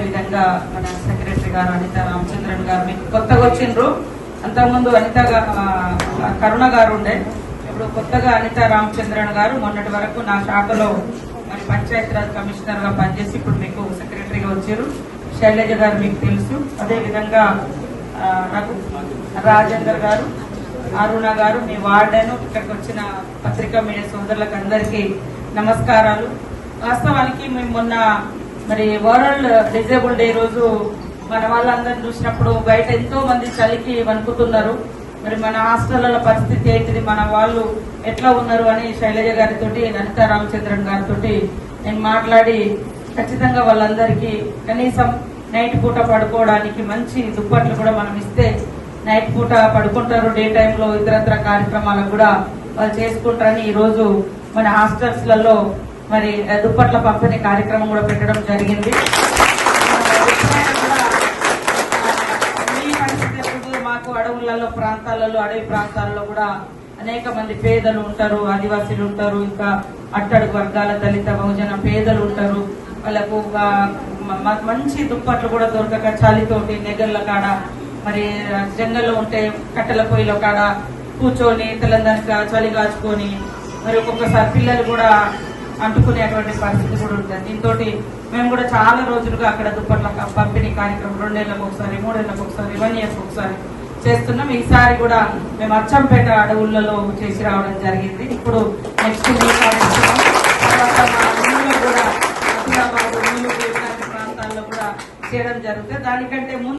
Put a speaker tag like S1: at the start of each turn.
S1: అదేవిధంగా మన సెక్రటరీ గారు అనిత రామచంద్రన్ గారు మీకు కొత్తగా వచ్చిండ్రు. అంతకుముందు అనిత కరుణ గారు ఉండే. ఇప్పుడు కొత్తగా అనిత రామచంద్రన్ గారు మొన్నటి వరకు నా శాఖలో మరి పంచాయతీరాజ్ కమిషనర్గా పనిచేసి ఇప్పుడు మీకు సెక్రటరీగా వచ్చారు. శైలజ గారు మీకు తెలుసు. అదేవిధంగా రఘు నాకు రాజేందర్ గారు అరుణ గారు మీ వార్డను ఇక్కడికి వచ్చిన పత్రికా మీడియా సోదరులకు అందరికీ నమస్కారాలు. వాస్తవానికి మేము మొన్న మరి వరల్డ్ డిజేబుల్ డే రోజు మన వాళ్ళందరిని చూసినప్పుడు బయట ఎంతో మంది చలికి వణుకుతున్నారు. మరి మన హాస్టళ్ళ పరిస్థితి ఏంటిది? మన వాళ్ళు ఎట్లా ఉన్నారు అని శైలజ గారితో అనితా రామచంద్రన్ గారితో నేను మాట్లాడి ఖచ్చితంగా వాళ్ళందరికీ కనీసం నైట్ పూట పడుకోవడానికి మంచి దుప్పట్లు కూడా మనం ఇస్తే నైట్ పూట పడుకుంటారు. డే టైంలో ఇతరత్ర కార్యక్రమాలకు కూడా వాళ్ళు చేసుకుంటారని ఈరోజు మన హాస్టల్స్లలో మరి దుప్పట్ల పంపిణీ కార్యక్రమం కూడా పెట్టడం జరిగింది. మాకు అడవులలో ప్రాంతాలలో అడవి ప్రాంతాలలో కూడా అనేక మంది పేదలు ఉంటారు ఆదివాసీలు ఉంటారు ఇంకా అట్టడుగు వర్గాల దళిత బహుజన పేదలు ఉంటారు. వాళ్ళకు ఆ, మంచి దుప్పట్లు కూడా దొరకక చలితోటి నెగర్ల కాడ మరి జంగల్లో ఉంటే కట్టెల పొయ్యిలో కాడ కూర్చొని తెలంగాణ చలి కాచుకొని మరి ఒక్కొక్కసారి పిల్లలు కూడా అంటుకునేటువంటి పరిస్థితి కూడా ఉంటుంది. దీంతో మేము కూడా చాలా రోజులుగా అక్కడ దుప్పట్ల పంపిణీ కార్యక్రమం రెండేళ్ళకు ఒకసారి మూడేళ్ళకు ఒకసారి వన్ ఇయర్కి ఒకసారి చేస్తున్నాం. ఈసారి కూడా మేము అచ్చంపేట అడవులలో చేసి రావడం జరిగింది. ఇప్పుడు నెక్స్ట్ మా కూడా ప్రాంతాల్లో కూడా చేయడం జరుగుతుంది. దానికంటే ముందు